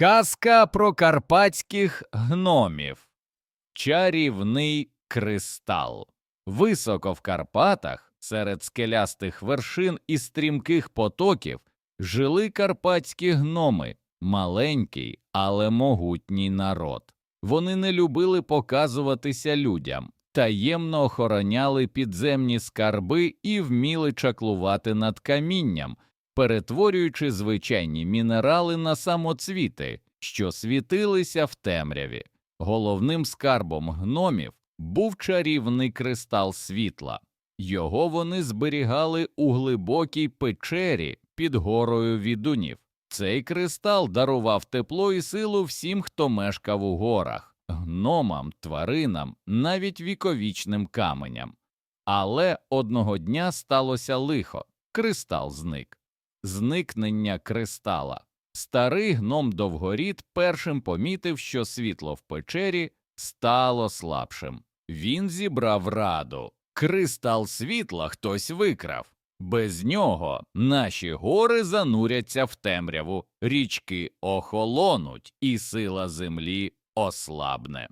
Казка про карпатських гномів. Чарівний кристал. Високо в Карпатах, серед скелястих вершин і стрімких потоків, жили карпатські гноми, маленький, але могутній народ. Вони не любили показуватися людям, таємно охороняли підземні скарби і вміли чаклувати над камінням, перетворюючи звичайні мінерали на самоцвіти, що світилися в темряві. Головним скарбом гномів був чарівний кристал світла. Його вони зберігали у глибокій печері під горою відунів. Цей кристал дарував тепло і силу всім, хто мешкав у горах, гномам, тваринам, навіть віковічним каменям. Але одного дня сталося лихо, кристал зник. Зникнення кристала. Старий гном Довгорід першим помітив, що світло в печері стало слабшим. Він зібрав раду. Кристал світла хтось викрав. Без нього наші гори зануряться в темряву, річки охолонуть, і сила землі ослабне.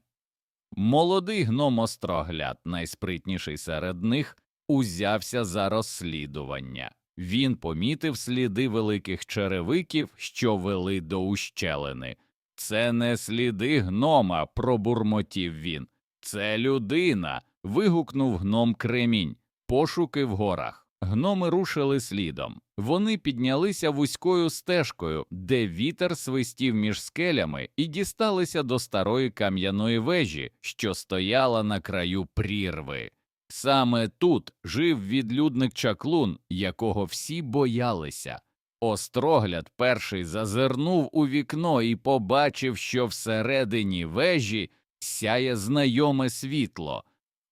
Молодий гном Острогляд, найспритніший серед них, узявся за розслідування. Він помітив сліди великих черевиків, що вели до ущелини. Це не сліди гнома, пробурмотів він. Це людина. вигукнув гном Кремінь. Пошуки в горах. Гноми рушили слідом. Вони піднялися вузькою стежкою, де вітер свистів між скелями, і дісталися до старої кам'яної вежі, що стояла на краю прірви. Саме тут жив відлюдник чаклун, якого всі боялися. Острогляд перший зазирнув у вікно і побачив, що всередині вежі сяє знайоме світло,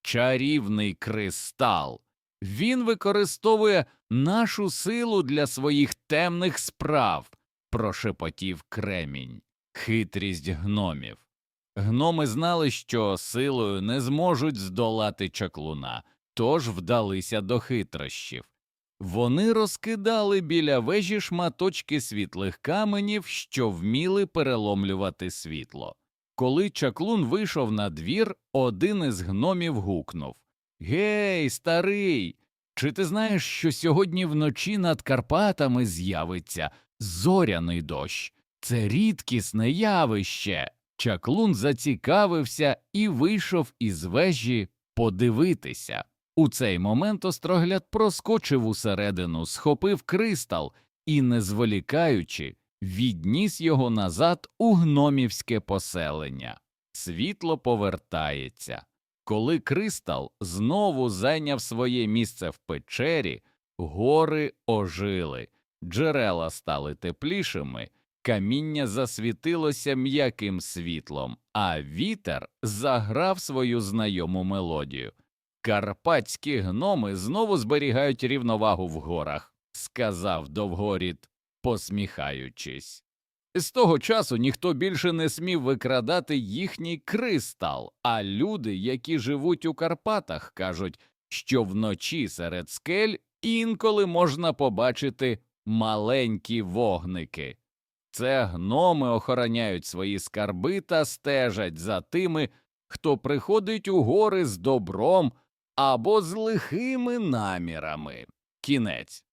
чарівний кристал. Він використовує нашу силу для своїх темних справ, прошепотів кремінь, хитрість гномів. Гноми знали, що силою не зможуть здолати чаклуна, тож вдалися до хитрощів. Вони розкидали біля вежі шматочки світлих каменів, що вміли переломлювати світло. Коли чаклун вийшов на двір, один із гномів гукнув Гей, старий, чи ти знаєш, що сьогодні вночі над Карпатами з'явиться зоряний дощ? Це рідкісне явище. Чаклун зацікавився і вийшов із вежі подивитися. У цей момент острогляд проскочив усередину, схопив кристал і, не зволікаючи, відніс його назад у гномівське поселення. Світло повертається. Коли кристал знову зайняв своє місце в печері, гори ожили, джерела стали теплішими, каміння засвітилося м'яким світлом, а вітер заграв свою знайому мелодію. Карпатські гноми знову зберігають рівновагу в горах, сказав Довгорід, посміхаючись. З того часу ніхто більше не смів викрадати їхній кристал, а люди, які живуть у Карпатах, кажуть, що вночі серед скель інколи можна побачити маленькі вогники. Це гноми охороняють свої скарби та стежать за тими, хто приходить у гори з добром або з лихими намірами. Кінець.